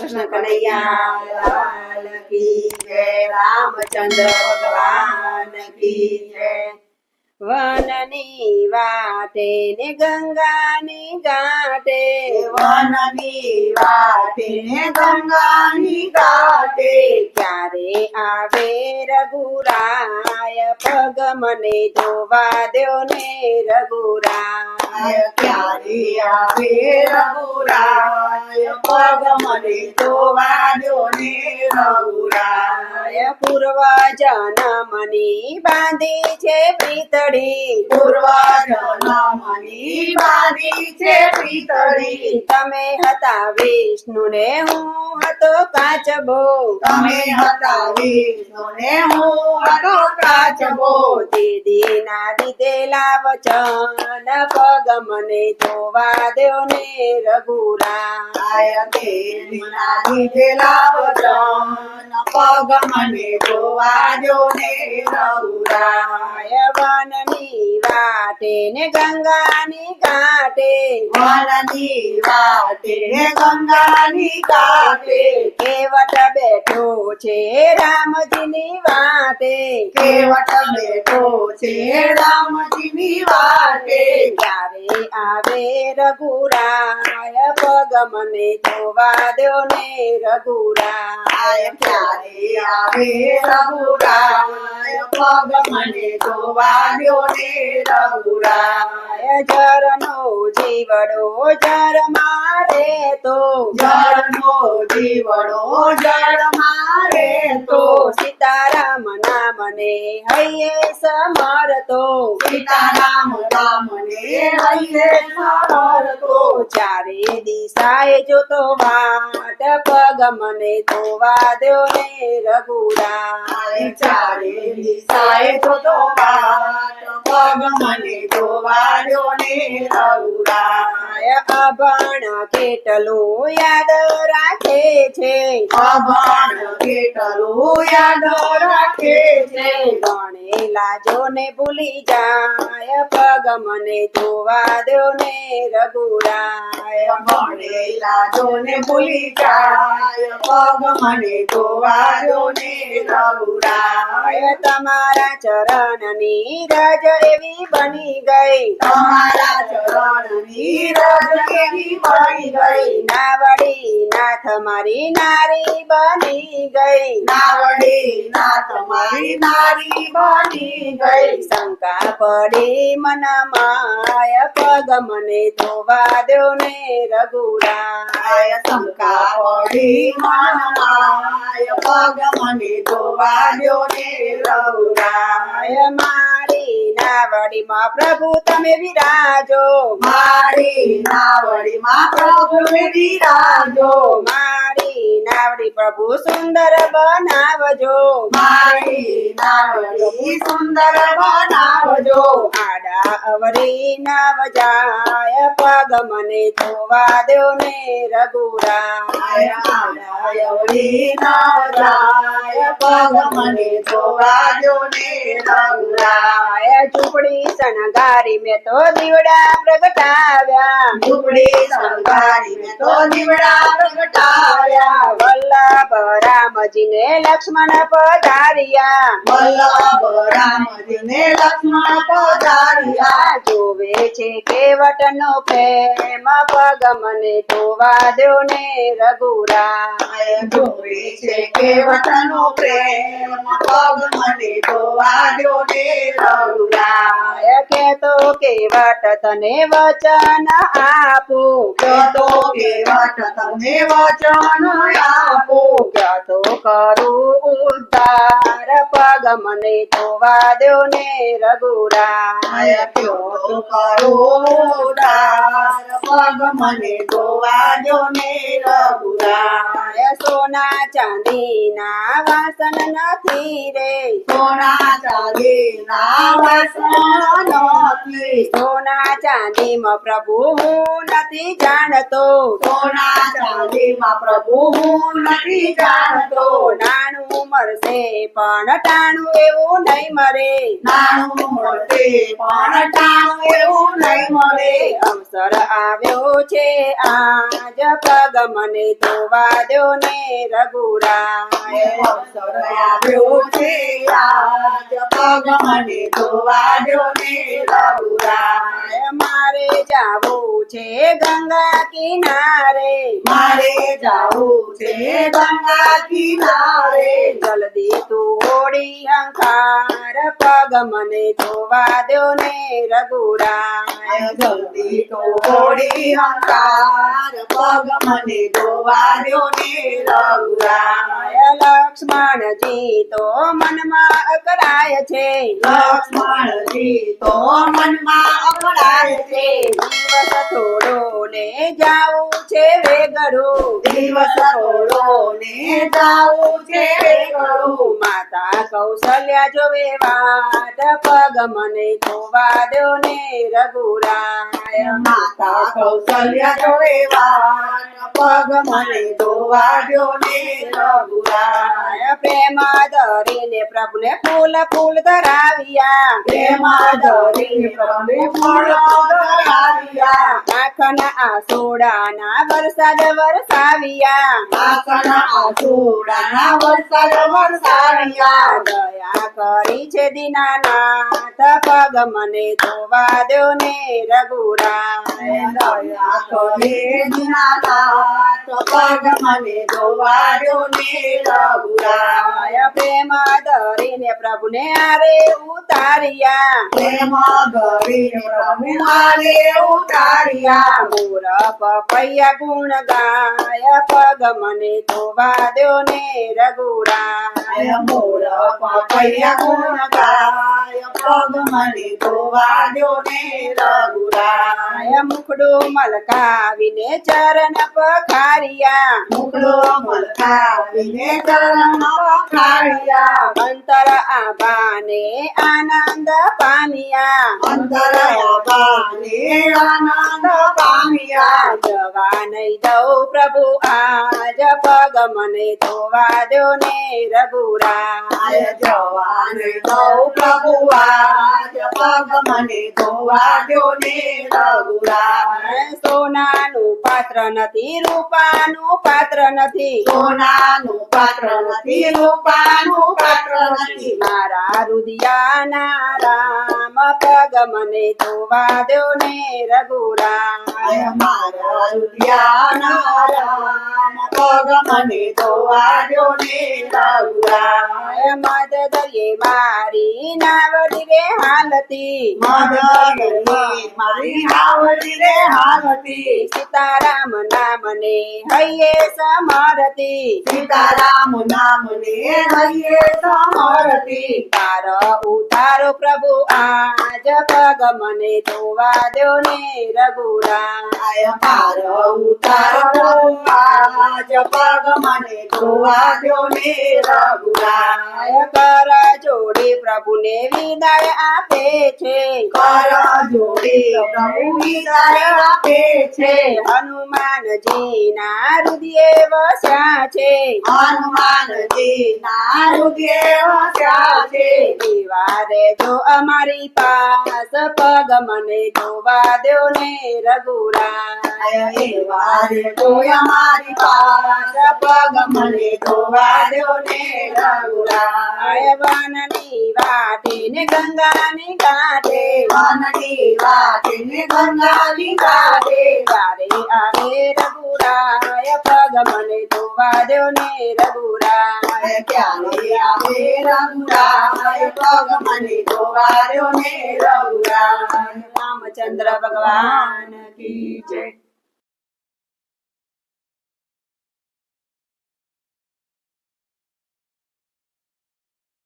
કૃષ્ણ કનૈયા. જય રામચંદ્ર ભગવાન કી જય વનની વાટે ને ગંગાની ઘાટે વનની વાટે ને ગંગાની ઘાટે ક્યારે આવે રઘુરાય પગ મને ધોવા દો ને રઘુરાય ક્યારે આવે રઘુરાય પગ મને ધોવા ને રઘુરાય પૂર્વ જન્મની બાંધી છે પ્રીતડી પૂર્વ જન્મની બાંધી છે પિતળી તમે હતા વિષ્ણુ ને હું હતો કાચબો. તમે હતા વિષ્ણુ ને હું હતો કાચબો. દીદી ના દીધેલા વચન પગ મને ધોવા દેવ ને રઘુરા આય દેવીના દીધેલા વચન પગ મને ધોવા દો ને રઘુરાય વનની વાટે ને ગંગાની ઘાટે વનની વાટે ગંગાની કાંઠે કેવટ બેઠો છે રામજીની વાટે. કેવટ બેઠો છે રામજીની વાટે. ક્યારે આવે રઘુરાય પગ મને જોવા દો ને રઘુરાય. ક્યારે આવે રઘુરાય પગ મને જોવા દો ને રઘુરાય? જરનો જીવડો જર મારે તો. જરનો જીવડો જળ નામને હૈયે સમારતો. સીતારામ રામને હૈયે સમારતો. ચારે દિશાએ જોતો વાટ પગ મને ધોવા દો ને રઘુરાય ચારે દિશાએ જોતો વાત પગ મને ધોવાડ્યો ને રઘુરાય અભણ કેટલો યાદ રાખે છે? અભણ કેટલો યાદ રાખે છે? ગણેલા જોને ભૂલી જાય પગ મને ધોવા દો ને રઘુરાય. ભણેલા જોને ભૂલી જાય પગ મને દો ને રઘુરાય. તમારા ચરણની રજ એવી બની ગઈ. તમારા ચરણની રજ એવી બની ગઈ. નાવડી નાથ મારી નારી બની ગઈ. નાવડી નાથ મારી નારી બની ગઈ. શંકા પડી મન માય પગ મને ધોવા દો ને રઘુરાય. શંકા પડી ધોવાડ્યો ને રઘુરાય મારી નાવડીમાં પ્રભુ તમે વિરાજો. મારી નાવડીમાં પ્રભુ વિરાજો. મારી નાવડી પ્રભુ સુંદર બનાવજો. મારી નાવડી સુંદર બનાવજો. આડા અવરી નાવ જાય પગ મને ધોવા દો ને રઘુરા અવરી નાવ જાય પગ મને ધોવાડ્યો ને રઘુરાય. ઝૂંપડી શણગારી મેં તો દીવડા પ્રગટાવ્યા. ઝૂંપડી સંગારી મેં તો દીવડા પ્રગટાવ્યા. વલ્લભ રામજીને લક્ષ્મણ પધાર્યા. વલ્લભ રામજીને લક્ષ્મણ પધાર્યા. જોવે છે કેવટ નો પ્રેમ પગ મને ધોવા દો ને રઘુરા જોવે છે કેવટનો પ્રેમ પગ મને ધોવાડ્યો ને રઘુરા કે તો કેવટ તને વચન આપું. તો કેવટ તને વચન આપો તો કરું ઉદ્ધાર પગ મને તો વાદ્યો ને રઘુરાય. તો કરું ઉદ્ધાર પગ મને ધોવાડ્યો ને રઘુરાય. સોના ચાંદીના વાસન નથી રે. સોના ચાંદીના વાસન નથી. સોના ચાંદીમાં પ્રભુ હું નથી જાણતો. સોના ચાંદીમાં પ્રભુ હું નથી જાણતો. નાણું મળશે પણ ટાણું એવું નહીં મરે નાણું મળશે પણ ટાણું એવું નહીં મળે. અવસર આવ્યો છે આજ પગ મને ધોવા દો ને રઘુરા અવસર આવ્યો છે આજ પગ મને ધોવા દ્યો ને રઘુરા મારે જાવું છે ગંગા કિનારે. મારે જાવું ગંગા કિનારે જલ્દી તું ઓડી અંકાર પગ મને જોવા દો ને રઘુરાય. જલ્દી તોડી અંકાર પગ મને ધોવા દો ને રઘુરાય. લક્ષ્મણજી તો મનમાં અકરાય છે. લક્ષ્મણજી તો મનમાં અકળાય છે. દિવસ થોડો ને જાવું છે વેગડો દિવસ થોડો ને જાવું છે વેગડો માતા કૌશલ્યા જોવે વાટ પગ મને દો ને રઘુરાય. માતા કૌશલ્યા જોવે વાત પગ મને ધોવાડ્યો ને રઘુરાય. પ્રેમ ધરીને પ્રભુને ફૂલ ફૂલ ધરાવ્યા. પ્રેમા ધરી પ્રભુ ફળ ધરાવ્યા. આંખના આસોડાના વરસાદ વરસાવ્યા. આસુડાના વરસાદ વરસાવ્યા. દયા કરી છે દીનાનાથ પગ મને ધોવા દો ને રઘુરાય. દયા કરી દીનાનાથ પગ મને ધોવા દ્યો ને રઘુરાય. પ્રેમ ધરીને પ્રભુને આરે ઉતારિયા. પ્રેમ ધરીને પ્રભુ ઉતાર્યા. મોર પપૈયા ગુણ ગાય પગ મને ધોવા દો ને રઘુરાય. મોર પપૈયા ગુણ ગાય પગ મને ધોવા દો ને રઘુરાય. મુખડો મલકાવીને ચરણ પખારિયા. મુકડો મલકાવીને ચરણ પખાડ્યા અંતર આભાને આનંદ પામ્યા અંતર આભાને આનંદ પામ્યા જવા નહીં દઉં પ્રભુ આજ પગ મને ધોવા દો ને રઘુરાય આય જવાન ગૌ પ્રભુ આજ પગ મને ધોવા દ્યો ને રઘુરાય સોનાનું પાત્ર નથી રૂપાનું સોનાનું પાત્ર નથી રૂપાનું પાત્ર નથી મારા રુદિયાના રામ પગ મને ધોવા દો ને રઘુરાય મારા રુદિયાના રામ પગ મને ધોવા દ્યો ને રઘુરાય મદ દરિયે મારી નાવડી રે હાલતી મદનની મારી આવડી રે હાલતી સીતારામ નામને હૈયે સમરતી સીતારામ નામને હૈયે સમરતી તાર ઉતારો પ્રભુ આજ પગ મને ધોવા દો ને રઘુરાય આય મારો ઉતારો આજ પગ મને ધોવા દ્યો ને રઘુરાય કર જોડી પ્રભુને વિદાય આપે છે કર જોડી પ્રભુ વિદાય આપે છે હનુમાનજી ના હૃદય વસ્યા છે હનુમાનજી ના હૃદય વસ્યા છે દિવારે જો અમારી પાસ પગ મને ધોવા દો ને રઘુરાય. જોયા મારી પાસ પગ મને ધોવા દો ને રઘુરાય. વનની વાટે ને ગંગાની કાંઠે. વનની વાટે ને ગંગાની કાંઠે. વારે આવે રઘુરાય પગ મને ધોવા દો ને રઘુરાય. ક્યારે આવે રઘુરાય પગ મને ધોવા દ્યો ને રઘુરાય રામચંદ્ર ભગવાન કી જય